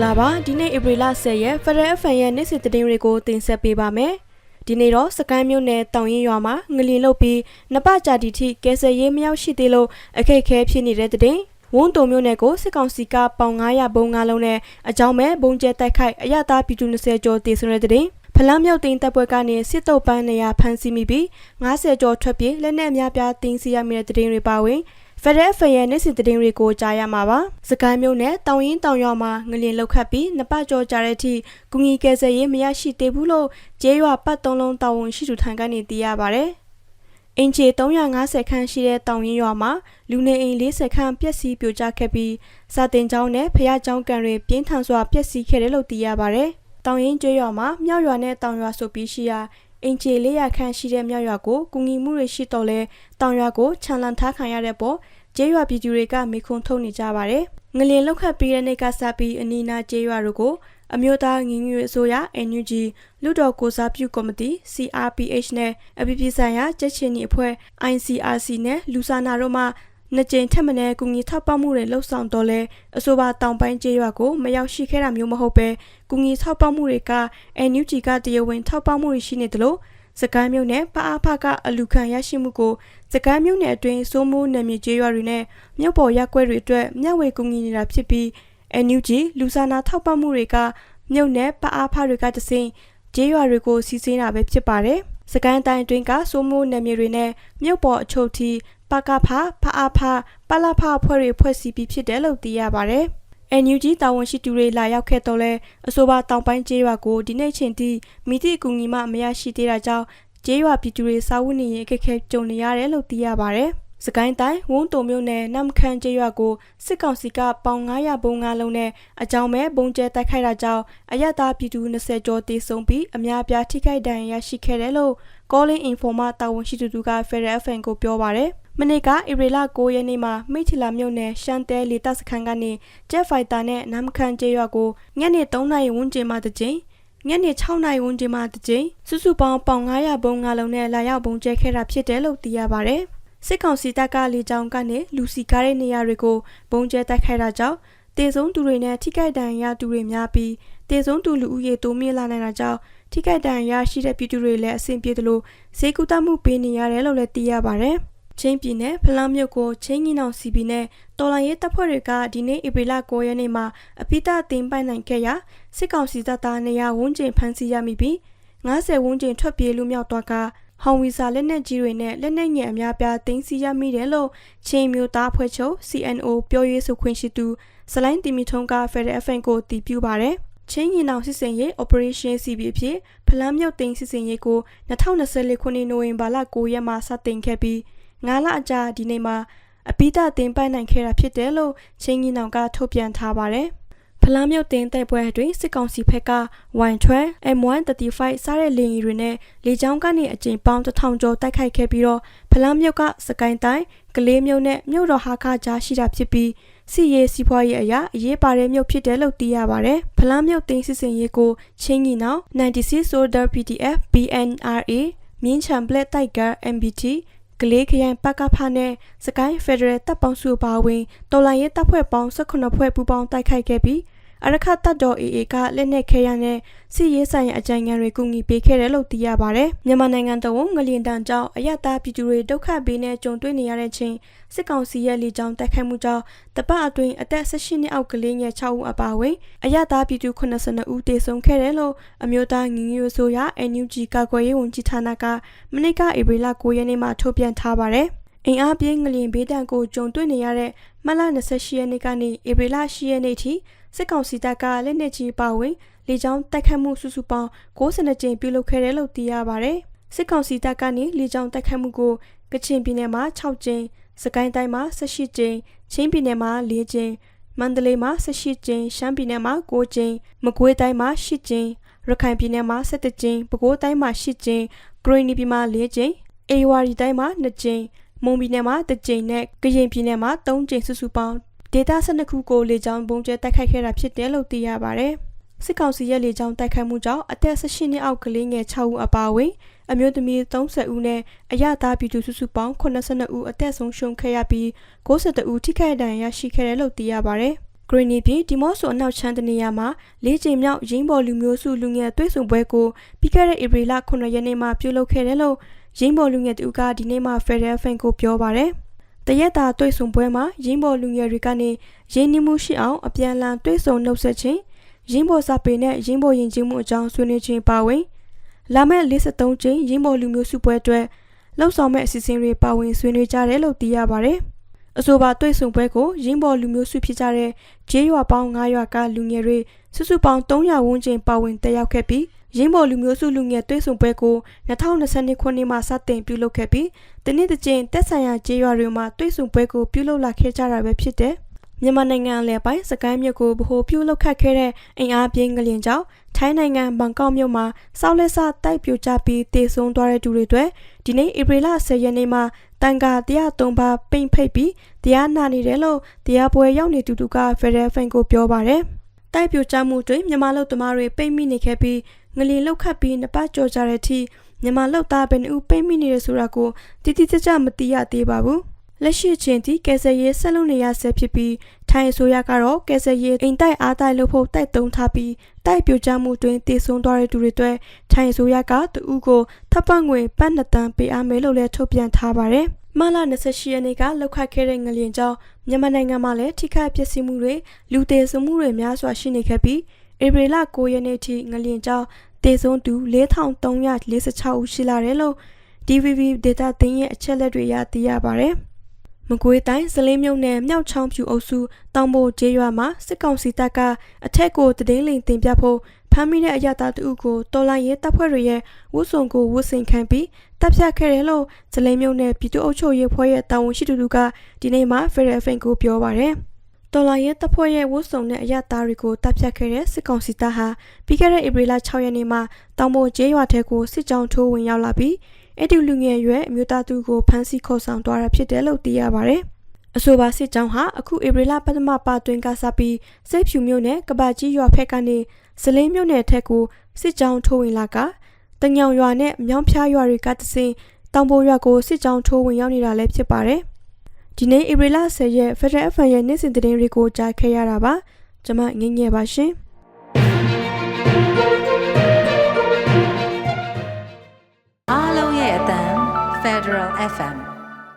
္ဂလာပါဒီနေ့ဧပြီလ10ရက် Federal FM ရဲ့နေ့စဉ်သတင်းတွေကိုတင်ဆက်ပေးပါမယ်ဒီနေ့တော့စကိုင်းမြို့နယ်တောင်ရင်ရွာမှာငလင်လုတ်ပြီးနပကြတီထိကဲဆယ်ရေးမရောက်ရှိသေးလို့အခက်အခဲဖြစ်နေတဲ့တဲ့ဝုံတုံမြို့နယ်ကိုစစ်ကောင်စီကပေါင်900ဘုံ9လုံးနဲ့အကြောင်းမဲ့ဘုံကျဲတိုက်ခိုက်အရတာပြည်သူ20ကျော်တည်ဆုံတဲ့တဲ့ဖလန်းမြုပ်သိန်းတပ်ပွဲကနေစစ်တုပ်ပန်းနေရာဖမ်းဆီးမိပြီး90ကျော်ထွက်ပြေးလက်နက်အများပြားတင်းစီရမိတဲ့တဲ့တွေပါဝင် ဖရက်ဖရဲ့နေ့စဉ်သတင်းတွေကိုကြားရမှာပါ။စကိုင်းမြို့နယ်တောင်ရင်တောင်ရွာမှာငလျင်လောက်ခတ်ပြီးနပကြောကြတဲ့အထိကုငီကယ်ဆယ်ရေးမရရှိသေးဘူးလို့ကျေးရွာပတ်သုံးလုံးတာဝန်ရှိသူထံကနေသိရပါဗျ။အင်ဂျီ350ခန်းရှိတဲ့တောင်ရင်ရွာမှာလူနေအိမ်40ခန်းပျက်စီးပြိုကျခဲ့ပြီးစာတင်ကျောင်းနဲ့ဖះကျောင်းကန်တွေပြင်းထန်စွာပျက်စီးခဲ့တယ်လို့သိရပါဗျ။တောင်ရင်ကျွေးရွာမှာမြောက်ရွာနဲ့တောင်ရွာဆိုပြီးရှိရာအင်ဂျီ400ခန်းရှိတဲ့မြောက်ရွာကိုကုငီမှုတွေရှိတော့လဲတောင်ရွာကိုခြံလန်ထားခံရတဲ့ပေါ် ကျေးရွာပြည်သူတွေကမိခွန်းထုတ်နေကြပါတယ်။ငလျင်လောက်ခတ်ပြီးတဲ့နေ့ကစပြီးအနီးနားကျေးရွာတို့ကိုအမျိုးသားငင်းငွေအစိုးရ NUG လူတော်ကိုစားပြုကော်မတီ CRPH နဲ့အပြည်ပြည်ဆိုင်ရာကြက်ချင်နီအဖွဲ့ ICRC နဲ့လူစာနာတို့မှနှစ်ကြိမ်ထက်မနည်းကူညီထောက်ပံ့မှုတွေလှုပ်ဆောင်တော့လဲအဆိုပါတောင်ပိုင်းကျေးရွာကိုမရောက်ရှိခဲ့တာမျိုးမဟုတ်ပဲကူညီထောက်ပံ့မှုတွေက NUG ကတရားဝင်ထောက်ပံ့မှုတွေရှိနေတယ်လို့ စကိုင်းမြို့နယ်ပအားဖကအလူခံရရှိမှုကိုစကိုင်းမြို့နယ်အတွင်းစိုးမိုးနယ်မြေကျေးရွာတွေနဲ့မြို့ပေါ်ရပ်ကွက်တွေအတွက်မျှဝေကူညီနေတာဖြစ်ပြီး NUG လူစာနာထောက်ပံ့မှုတွေကမြို့နယ်ပအားဖတွေကတဆင့်ကျေးရွာတွေကိုစီးဆင်းတာပဲဖြစ်ပါတယ်။စကိုင်းတိုင်းအတွင်းကစိုးမိုးနယ်မြေတွေနဲ့မြို့ပေါ်အချုပ်ထိပကဖဖအားဖပလဖအဖွဲ့တွေဖွဲ့စည်းပြီးဖြစ်တယ်လို့သိရပါတယ်။ NUG တာဝန်ရှိသူတွေလာရောက်ခဲ့တော့လဲအဆိုပါတောင်ပိုင်းကျေးရွာကိုဒီနေ့ချိန်ထိမိသည့်အကူအညီမှမရရှိသေးတာကြောင့်ကျေးရွာပြည်သူတွေစာဝတ်နေရေးအခက်အခဲကြုံနေရတယ်လို့သိရပါဗျ။စကိုင်းတိုင်းဝုံတုံမြို့နယ်နမ်ခမ်းကျေးရွာကိုစစ်ကောင်စီကပေါင်900ဘုံ9လုံးနဲ့အကြောင်းမဲ့ဘုံကျဲတိုက်ခိုက်တာကြောင့်အရတာပြည်သူ20ကျော်တေဆုံးပြီးအများပြားထိခိုက်ဒဏ်ရာရရှိခဲ့တယ်လို့ Calling Informa တာဝန်ရှိသူက Federal FM ကိုပြောပါရယ် မနေ့ကဧပြီလ9ရက်နေ့မှာမိထီလာမြို့နယ်ရှန်တဲလီတပ်စခန်းကနေဂျက်ဖိုက်တာနဲ့နမ်ခမ်းကျေးရွာကိုညနေ3နာရီဝန်းကျင်မှတစ်ကြိမ်ညနေ6နာရီဝန်းကျင်မှတစ်ကြိမ်စုစုပေါင်းပေါင်900ဘုံ9လုံးနဲ့လာရောက်ပုံကျဲခဲ့တာဖြစ်တယ်လို့သိရပါဗျ။စစ်ကောင်စီတပ်ကလေကြောင်းကနေလူစီကားတဲ့နေရာတွေကိုပုံကျဲတိုက်ခိုက်တာကြောင့်တေဆုံးသူတွေနဲ့ထိခိုက်ဒဏ်ရာသူတွေများပြီးတေဆုံးသူလူဦးရေတိုးမြင့်လာနိုင်တာကြောင့်ထိခိုက်ဒဏ်ရာရှိတဲ့ပြည်သူတွေလည်းအဆင်ပြေသလိုဈေးကူတမှုပေးနေရတယ်လို့လည်းသိရပါဗျ။ ချင်းပြည်နယ်ဖလန်းမြို့ကိုချင်းကြီးနောင်စီပီနဲ့တော်လိုင်းရေးတပ်ဖွဲ့တွေကဒီနေ့ဧပြီလ9ရက်နေ့မှာအပိတအသိမ်းပိုင်နိုင်ခဲ့ရာစစ်ကောင်စီတပ်သားနေရာဝန်းကျင်ဖမ်းဆီးရမိပြီး90ဝန်းကျင်ထွက်ပြေးလူမြောက်သွားကဟောင်ဝီစာလက်နက်ကြီးတွေနဲ့လက်နက်ငယ်အများပြားသိမ်းဆည်းရမိတယ်လို့ချင်းမျိုးသားဖွဲ့ချုပ် CNO ပြောရေးဆိုခွင့်ရှိသူစလိုင်းတီမီထုံးက Federal FN ကိုတည်ပြုပါတယ်ချင်းရင်အောင်စစ်စင်ရေး Operation CB အဖြစ်ဖလန်းမြုပ်သိမ်းစစ်စင်ရေးကို2024ခုနှစ်နိုဝင်ဘာလ9ရက်မှာစတင်ခဲ့ပြီး 9လအကြာဒီနေ့မှာအပိတတင်ပိုင်နိုင်ခဲ့တာဖြစ်တယ်လို့ချင်းကြီးနောင်ကထုတ်ပြန်ထားပါတယ်။ဖလားမြုပ်တင်တိုက်ပွဲအတွင်းစစ်ကောင်စီဘက်က112 M135 စားတဲ့လေယာဉ်တွေနဲ့လေကြောင်းကနေအကြိမ်ပေါင်း1000ကျော်တိုက်ခိုက်ခဲ့ပြီးတော့ဖလားမြုပ်ကစကိုင်းတိုင်းကလေးမြုပ်နဲ့မြို့တော်ဟာခကြားရှိတာဖြစ်ပြီးစီရေးစီးပွားရေးအရာအရေးပါတဲ့မြို့ဖြစ်တယ်လို့သိရပါတယ်။ဖလားမြုပ်တင်စစ်စင်ရေးကိုချင်းကြီးနောင်96 Soldier PDF BNRA မြင်းချံပလက်တိုက်ကာ MBT ကလေးခရိုင်ပကဖနဲ့စကိုင်းဖက်ဒရယ်တပ်ပေါင်းစုပါဝင်တော်လိုင်းရဲတပ်ဖွဲ့ပေါင်း18ဖွဲ့ပူးပေါင်းတိုက်ခိုက်ခဲ့ပြီး အရခတ်တပ်တော် AA ကလက်နက်ခဲရနဲ့စစ်ရေးဆိုင်ရာအကြံဉာဏ်တွေကူညီပေးခဲ့တယ်လို့သိရပါဗျ။မြန်မာနိုင်ငံတော်ငလျင်တန်ကြောင့်အရတာပြည်သူတွေဒုက္ခပေးနဲ့ကြုံတွေ့နေရတဲ့ချင်းစစ်ကောင်စီရဲ့လေကြောင်းတိုက်ခိုက်မှုကြောင့်တပတ်အတွင်းအသက်18နှစ်အောက်ကလေးငယ်6ဦးအပါအဝင်အရတာပြည်သူ82ဦးသေဆုံးခဲ့တယ်လို့အမျိုးသားငင်းမျိုးဆိုရ NUG ကာကွယ်ရေးဝန်ကြီးဌာနကမနေ့ကဧပြီလ9ရက်နေ့မှာထုတ်ပြန်ထားပါတယ်။အင်အားပြင်းငလျင်ဘေးဒဏ်ကိုကြုံတွေ့နေရတဲ့မလ28ရက်နေ့ကနေဧပြီလ10ရက်နေ့ထိ စစ်ကောင်စီတပ်ကလက်နက်ကြီးပါဝင်လေကြောင်းတိုက်ခတ်မှုစုစုပေါင်း62ကြိမ်ပြုလုပ်ခဲ့တယ်လို့သိရပါဗျ။စစ်ကောင်စီတပ်ကနေလေကြောင်းတိုက်ခတ်မှုကိုကချင်ပြည်နယ်မှာ6ကြိမ်စကိုင်းတိုင်းမှာ18ကြိမ်ချင်းပြည်နယ်မှာ4ကြိမ်မန္တလေးမှာ18ကြိမ်ရှမ်းပြည်နယ်မှာ9ကြိမ်မကွေးတိုင်းမှာ10ကြိမ်ရခိုင်ပြည်နယ်မှာ17ကြိမ်ပဲခူးတိုင်းမှာ10ကြိမ်ဂရိုနီပြည်မှာ4ကြိမ်အေဝါရီတိုင်းမှာ2ကြိမ်မွန်ပြည်နယ်မှာ1ကြိမ်နဲ့ကရင်ပြည်နယ်မှာ3ကြိမ်စုစုပေါင်း ဒေတာ12ခုကိုလေကြောင်းပုံကျဲတိုက်ခိုက်ခဲ့တာဖြစ်တယ်လို့သိရပါဗျ။စစ်ကောင်စီရဲ့လေကြောင်းတိုက်ခိုက်မှုကြောင့်အသက်18နှစ်အောက်ကလေးငယ်6ဦးအပါအဝင်အမျိုးသမီး30ဦးနဲ့အရသာပြည်သူစုစုပေါင်း82ဦးအသက်ဆုံးရှုံးခဲ့ရပြီး62ဦးထိခိုက်ဒဏ်ရာရရှိခဲ့တယ်လို့သိရပါဗျ။ဂရီနီပြည်ဒီမော့ဆိုအနောက်ချမ်းတနေရာမှာလေးချိန်မြောက်ရင်းဘော်လူမျိုးစုလူငယ်သွေးဆုံပွဲကိုပြီးခဲ့တဲ့ဧပြီလ9ရက်နေ့မှာပြုလုပ်ခဲ့တယ်လို့ရင်းဘော်လူငယ်တူကဒီနေ့မှ Federal Fan ကိုပြောပါရယ် တရက်တာသွေးဆုံပွဲမှာရင်းဘော်လူငယ်တွေကနေရင်းနှီးမှုရှိအောင်အပြန်အလှန်သွေးဆုံနှုတ်ဆက်ခြင်းရင်းဘော်စာပေနဲ့ရင်းဘော်ယဉ်ကျေးမှုအကြောင်းဆွေးနွေးခြင်းပါဝင်လာမယ့်53ကျင်းရင်းဘော်လူမျိုးစုပွဲအတွက်လှုပ်ဆောင်မဲ့အစီအစဉ်တွေပါဝင်ဆွေးနွေးကြတယ်လို့သိရပါရယ်အဆိုပါတွေ့ဆုံပွဲကိုရင်းဘော်လူမျိုးစုဖြစ်ကြတဲ့ဂျေးရွာပေါင်း9ရွာကလူငယ်တွေစုစုပေါင်း300ဝန်းကျင်ပါဝင်တက်ရောက်ခဲ့ပြီး ရင်းဘော်လူမျိုးစုလူငယ်တွေ့ဆုံပွဲကို2022ခုနှစ်မှာစတင်ပြုလုပ်ခဲ့ပြီးတနေ့တစ်ကြိမ်တက်ဆိုင်ရာဂျေးရွာတွေမှာတွေ့ဆုံပွဲကိုပြုလုပ်လာခဲ့ကြတာပဲဖြစ်တယ်မြန်မာနိုင်ငံအလယ်ပိုင်းစကိုင်းမြို့ကိုဗဟိုပြုလုပ်ခတ်ခဲ့တဲ့အင်အားပြင်းကလင်ကြောင့်ထိုင်းနိုင်ငံဘန်ကောက်မြို့မှာစောက်လက်စတိုက်ပြိုကျပြီးတေဆုံးသွားတဲ့သူတွေအတွက်ဒီနေ့ဧပြီလ10ရက်နေ့မှာတန်ကာ103ပါပိန်ဖိတ်ပြီးတရားနာနေတယ်လို့တရားပွဲရောက်နေသူတူကဖက်ဒရယ်ဖန်ကိုပြောပါတယ်။တိုက်ပြိုကျမှုတွင်မြန်မာလူသမားတွေပိတ်မိနေခဲ့ပြီး ငလီလောက်ခတ်ပြီးနှစ်ပတ်ကြော်ကြတဲ့အထိမြန်မာလူသားဘယ်နှဦးပိတ်မိနေရဆိုတာကိုတိတိကျကျမသိရသေးပါဘူး။လက်ရှိချင်းထိကယ်ဆယ်ရေးဆက်လုပ်နေရဆဲဖြစ်ပြီးထိုင်းအစိုးရကတော့ကယ်ဆယ်ရေးအိမ်တိုက်အားတိုက်လို့ဖို့တိုက်တုံးထားပြီးတိုက်ပြိုကျမှုတွင်တည်ဆုံသွားတဲ့သူတွေအတွက်ထိုင်းအစိုးရကတူဦးကိုထပ်ပငွေပတ်နှစ်တန်းပေးအားမယ်လို့လည်းထုတ်ပြန်ထားပါတယ်။မလ28ရက်နေ့ကလောက်ခတ်ခဲ့တဲ့ငလျင်ကြောင့်မြန်မာနိုင်ငံမှာလည်းထိခိုက်ပျက်စီးမှုတွေလူသေးဆုံးမှုတွေများစွာရှိနေခဲ့ပြီး ဧပြီလ9ရက်နေ့ထိငလျင်ကြောင့်တေဆုံးသူ4346ဦးရှိလာတယ်လို့ DVB data တင်ရဲ့အချက်လက်တွေအရသိရပါတယ်။မကွေးတိုင်းစလင်းမြုံနယ်မြောက်ချောင်းဖြူအုပ်စုတောင်ပိုကျေးရွာမှာစစ်ကောင်စီတပ်ကအထက်ကိုတည်င်းလင်တင်ပြဖို့ဖမ်းမိတဲ့အရတားတအုပ်ကိုတော်လိုင်းရဲတပ်ဖွဲ့တွေရဲ့ဝှစုံကိုဝှစင်ခံပြီးတပ်ဖြတ်ခဲ့တယ်လို့စလင်းမြုံနယ်ပြည်သူ့အုပ်ချုပ်ရေးဖွဲ့ရဲ့တာဝန်ရှိသူတို့ကဒီနေ့မှ Federal Fan ကိုပြောပါရယ် တော်လာရဲတပ်ဖွဲ့ရဲ့ဝတ်စုံနဲ့အရသားတွေကိုတပ်ဖြတ်ခဲ့တဲ့စစ်ကောင်စီတပ်ဟာပြီးခဲ့တဲ့ဧပြီလ6ရက်နေ့မှာတောင်ပေါ်ကျေးရွာထဲကိုစစ်ကြောင်းထိုးဝင်ရောက်လာပြီးအဲ့ဒီလူငယ်ရွယ်အမျိုးသားသူကိုဖမ်းဆီးခေါ်ဆောင်သွားတာဖြစ်တယ်လို့သိရပါဗျ။အဆိုပါစစ်ကြောင်းဟာအခုဧပြီလပထမပတ်တွင်ကစားပြီးစိတ်ဖြူမြို့နယ်ကဘာကြီးရွာဖက်ကနေစလင်းမြို့နယ်ထက်ကိုစစ်ကြောင်းထိုးဝင်လာကတညောင်ရွာနဲ့မြောင်းဖျားရွာတွေကတဆင်တောင်ပေါ်ရွာကိုစစ်ကြောင်းထိုးဝင်ရောက်နေတာလည်းဖြစ်ပါတယ်။ ဒီနေ့ဧပြီလ10ရက် Federal FM ရဲ့နေ့စဉ်သတင်းတွေကိုကြားခဲ့ရတာပါ။ကျွန်မငင်းငယ်ပါရှင်။အားလုံးရဲ့အတန် Federal FM